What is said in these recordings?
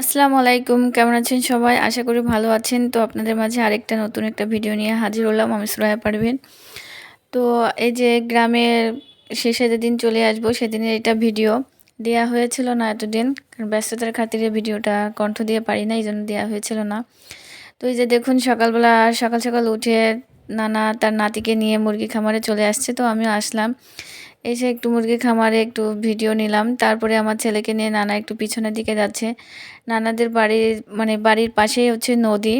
আসসালামু আলাইকুম, কেমন আছেন সবাই? আশা করি ভালো আছেন। তো আপনাদের মাঝে আরেকটা নতুন একটা ভিডিও নিয়ে হাজির হলাম আমি সুরায়া পারবেন তো এই যে গ্রামের শেষে যেদিন চলে আসব, সেদিনের এটা ভিডিও। দেয়া হয়েছিল না এতদিন, কারণ ব্যস্ততার খাতিরে ভিডিওটা কণ্ঠ দিয়ে পারি না এই জন্য দেওয়া হয়েছিল না। তো এই যে দেখুন, সকালবেলা সকাল সকাল উঠে নানা তার নাতিকে নিয়ে মুরগি খামারে চলে আসছে, তো আমিও আসলাম। এসে একটু মুরগি খামারে একটু ভিডিও নিলাম। তারপরে আমার ছেলেকে নিয়ে নানা একটু পিছনের দিকে যাচ্ছে। নানাদের বাড়ির মানে বাড়ির পাশেই হচ্ছে নদী।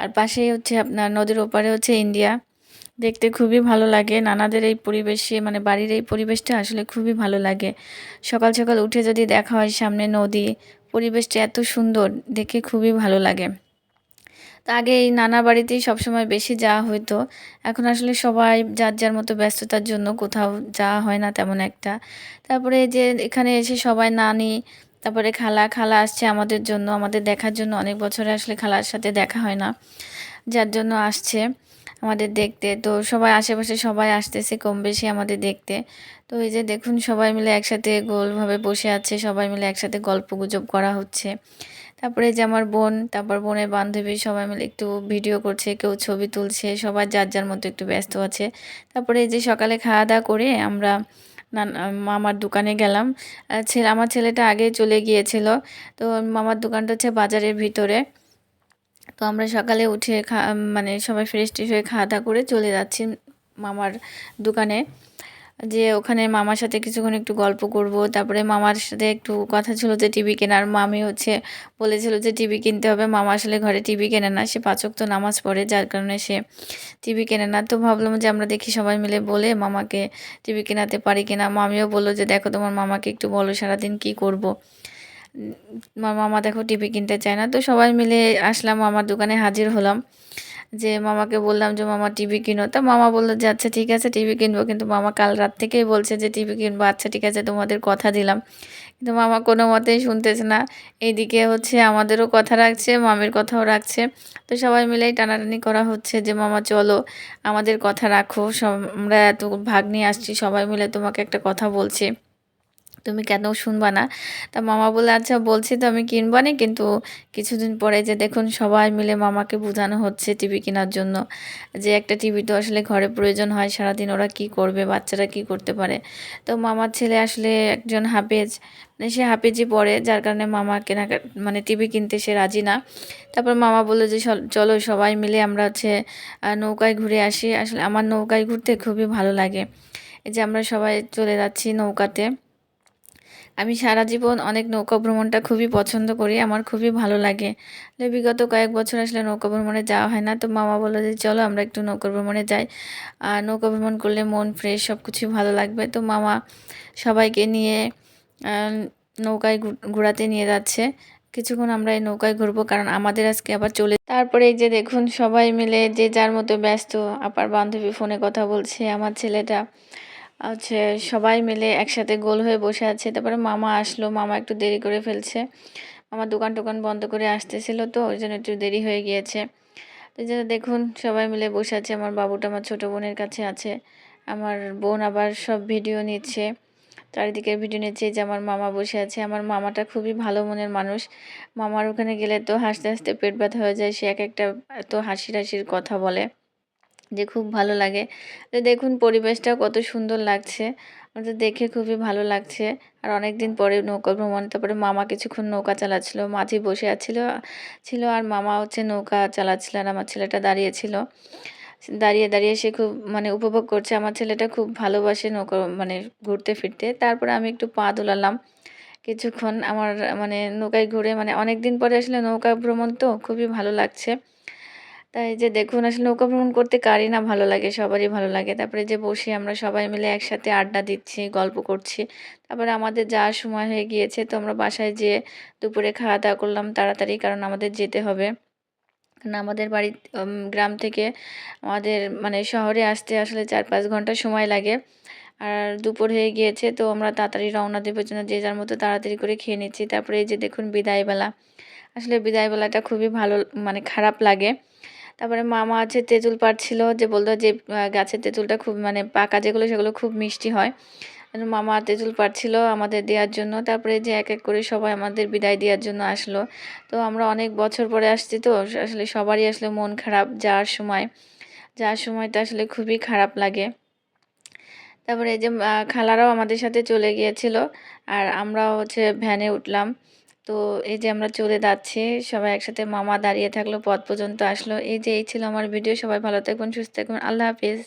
আর পাশেই হচ্ছে আপনার নদীর ওপারে হচ্ছে ইন্ডিয়া। দেখতে খুবই ভালো লাগে। নানাদের এই পরিবেশে মানে বাড়ির এই পরিবেশটা আসলে খুবই ভালো লাগে। সকাল সকাল উঠে যদি দেখা হয় সামনে নদী, পরিবেশটা এত সুন্দর, দেখে খুবই ভালো লাগে। তো আগে এই নানা বাড়িতেই সবসময় বেশি যাওয়া হতো এখন আসলে সবাই যার যার মতো ব্যস্ততার জন্য কোথাও যাওয়া হয় না তেমন একটা। তারপরে যে এখানে এসে সবাই নানি, তারপরে খালা খালা আসছে আমাদের জন্য। আমাদের দেখার জন্য অনেক বছরে আসলে খালার সাথে দেখা হয় না, যার জন্য আসছে আমাদের দেখতে। তো সবাই আশেপাশে সবাই আসতেছে কম বেশি আমাদের দেখতে। তো এই যে দেখুন সবাই মিলে একসাথে গোলভাবে বসে আছে, সবাই মিলে একসাথে গল্প গুজব করা হচ্ছে। তারপরে যে আমার বোন, তারপর বোনের বান্ধবী সবাই মিলে একটু ভিডিও করছে, কেউ ছবি তুলছে, সবাই যার যার মতো একটু ব্যস্ত আছে। তারপরে যে সকালে খাওয়া দাওয়া করে আমরা মামার দোকানে গেলাম। ছেলে, আমার ছেলেটা আগে চলে গিয়েছিল। তো মামার দোকানটা হচ্ছে বাজারের ভিতরে। তো আমরা সকালে উঠে খা মানে সবাই ফ্রেশ ট্রেশ হয়ে খাওয়া দাওয়া করে চলে যাচ্ছি মামার দোকানে। যে ওখানে মামার সাথে কিছুক্ষণ একটু গল্প করব, তারপরে মামার সাথে একটু কথা ছিল যে টিভি কেনার, মামি হচ্ছে বলেছিল যে টিভি কিনতে হবে, মামা আসলে ঘরে টিভি কেনে না, সে পাচক তো নামাজ পড়ে, যার কারণে সে টিভি কেনে না। তো ভাবলাম যে আমরা দেখি সবাই মিলে বলে মামাকে টিভি কেনাতে পারি কিনা মামিও বলল যে দেখো তোমার মামাকে একটু বলো সারাদিন কি করব। মামা দেখো টিভি কিনতে চায় না। তো সবাই মিলে আসলাম, মামার দোকানে হাজির হলাম। যে মামাকে বললাম যে, মামা টিভি কিনো। তা মামা বলল যে আচ্ছা ঠিক আছে, টিভি কিনবো। কিন্তু মামা কাল রাত থেকেই বলছে যে, টিভি কিনবো। আচ্ছা ঠিক আছে, তোমাদের কথা দিলাম। কিন্তু মামা কোনো মতেই শুনতেছে না। এইদিকে হচ্ছে আমাদেরও কথা রাখছে, মামির কথাও রাখছে। তো সবাই মিলেই টানাটানি করা হচ্ছে যে, মামা, চলো, আমাদের কথা রাখো। আমরা এত ভাগ নিয়ে আসছি, সবাই মিলে তোমাকে একটা কথা বলছি। তুমি কেন শুনবা না? তা মামা বলে আচ্ছা বলছি তো আমি কিনবো না। কিন্তু কিছুদিন পরে যে দেখুন সবাই মিলে মামাকে বোঝানো হচ্ছে টিভি কেনার জন্য। যে একটা টিভি তো আসলে ঘরে প্রয়োজন হয়, সারাদিন ওরা কি করবে, বাচ্চারা কি করতে পারে? তো মামার ছেলে আসলে একজন হাফেজ। মানে সে হাফেজই পড়ে, যার কারণে মামা কেনা মানে টিভি কিনতে সে রাজি না। তারপর মামা বলল যে, চলো সবাই মিলে আমরা হচ্ছে নৌকায় ঘুরে আসি। আসলে আমার নৌকায় ঘুরতে খুবই ভালো লাগে। এই যে আমরা সবাই চলে যাচ্ছি নৌকাতে। আমি সারা জীবন অনেক নৌকা ভ্রমণটা খুবই পছন্দ করি, আমার খুবই ভালো লাগে। বিগত কয়েক বছর আসলে নৌকা ভ্রমণে যাওয়া হয় না, তো মামা বলল যে চলো আমরা একটু নৌকা ভ্রমণে যাই। আর নৌকা ভ্রমণ করলে মন ফ্রেশ সব কিছুই ভালো লাগবে। তো মামা সবাইকে নিয়ে নৌকায় ঘোরাতে নিয়ে যাচ্ছে। কিছুক্ষণ আমরা এই নৌকায় ঘুরবো, কারণ আমাদের আজকে আবার চলে তারপরে এই যে দেখুন সবাই মিলে যে যার মতো ব্যস্ত, আপার বান্ধবী ফোনে কথা বলছে, আমার ছেলেটা। হচ্ছে সবাই মিলে একসাথে গোল হয়ে বসে আছে। তারপরে মামা আসলো, মামা একটু দেরি করে ফেলছে। মামা দোকান টোকান বন্ধ করে আসতেছিল তো, ওই জন্য একটু দেরি হয়ে গিয়েছে। তো যে দেখুন, সবাই মিলে বসে আছে। আমার বাবুটা আমার ছোটো বোনের কাছে আছে। আমার বোন আবার সব ভিডিও নিচ্ছে। চারিদিকের ভিডিও নিচ্ছে। যে আমার মামা বসে আছে। আমার মামাটা খুবই ভালো মনের মানুষ। মামার ওখানে গেলে তো হাসতে হাসতে পেট ব্যথা হয়ে যায়। সে এক একটা এত হাসির হাসির কথা বলে। যে খুব ভালো লাগে। তো দেখুন পরিবেশটা কত সুন্দর লাগছে। আমাদের দেখে খুবই ভালো লাগছে। আর অনেক দিন পরে নৌকা ভ্রমণ তারপরে মামা কিছুক্ষণ নৌকা চালাচ্ছিল। মাঝি বসে আছিল, ছিল আর মামা হচ্ছে নৌকা চালাচ্ছিল আর আমার ছেলেটা দাঁড়িয়েছিল। দাঁড়িয়ে দাঁড়িয়ে সে খুব মানে উপভোগ করছে। আমার ছেলেটা খুব ভালোবাসে নৌকা মানে ঘুরতে, ফিরতে। তারপরে আমি একটু পা দোলালাম কিছুক্ষণ। আমার মানে নৌকায় ঘুরে মানে অনেক দিন পরে আসলে নৌকা ভ্রমণ তো খুবই ভালো লাগছে। তাই যে দেখুন, আসলে নৌকা ভ্রমণ করতে কারই না ভালো লাগে, সবারই ভালো লাগে। তারপরে যে বসে, আমরা সবাই মিলে একসাথে আড্ডা দিচ্ছি, গল্প করছি। তারপরে আমাদের যাওয়ার সময় হয়ে গিয়েছে, তো আমরা বাসায় যেয়ে দুপুরে খাওয়া দাওয়া করলাম তাড়াতাড়ি, কারণ আমাদের যেতে হবে। কারণ আমাদের বাড়ি গ্রাম থেকে আমাদের মানে শহরে আসতে আসলে চার পাঁচ ঘণ্টা সময় লাগে। আর দুপুর হয়ে গিয়েছে, তো আমরা তাড়াতাড়ি রওনা দেবার জন্য যে যার মতো তাড়াতাড়ি করে খেয়ে নিচ্ছি। তারপরে এই যে দেখুন, বিদায়বেলা। আসলে বিদায়বেলাটা খুবই ভালো মানে খারাপ লাগে। তারপরে মামা আছে তেঁতুল পাড়ছিল যে বলতো যে গাছের তেঁতুলটা খুব মানে পাকা যেগুলো, সেগুলো খুব মিষ্টি হয়। মামা তেঁতুল পাড়ছিল আমাদের দেওয়ার জন্য। তারপরে যে এক এক করে সবাই আমাদের বিদায় দেওয়ার জন্য আসলো। তো আমরা অনেক বছর পরে আসছি তো আসলে সবারই আসলে মন খারাপ যাওয়ার সময়। যাওয়ার সময়টা আসলে খুবই খারাপ লাগে। তারপরে এই যে খালারাও আমাদের সাথে চলে গিয়েছিল। আর আমরাও হচ্ছে ভ্যানে উঠলাম। তো এই যে আমরা চলে যাচ্ছি, সবাই একসাথে মামা দাঁড়িয়ে থাকল, পথ পর্যন্ত আসলো। এই যে, এই ছিল আমার ভিডিও সবাই ভালো থাকবেন, সুস্থ থাকবেন। আল্লাহ হাফিজ।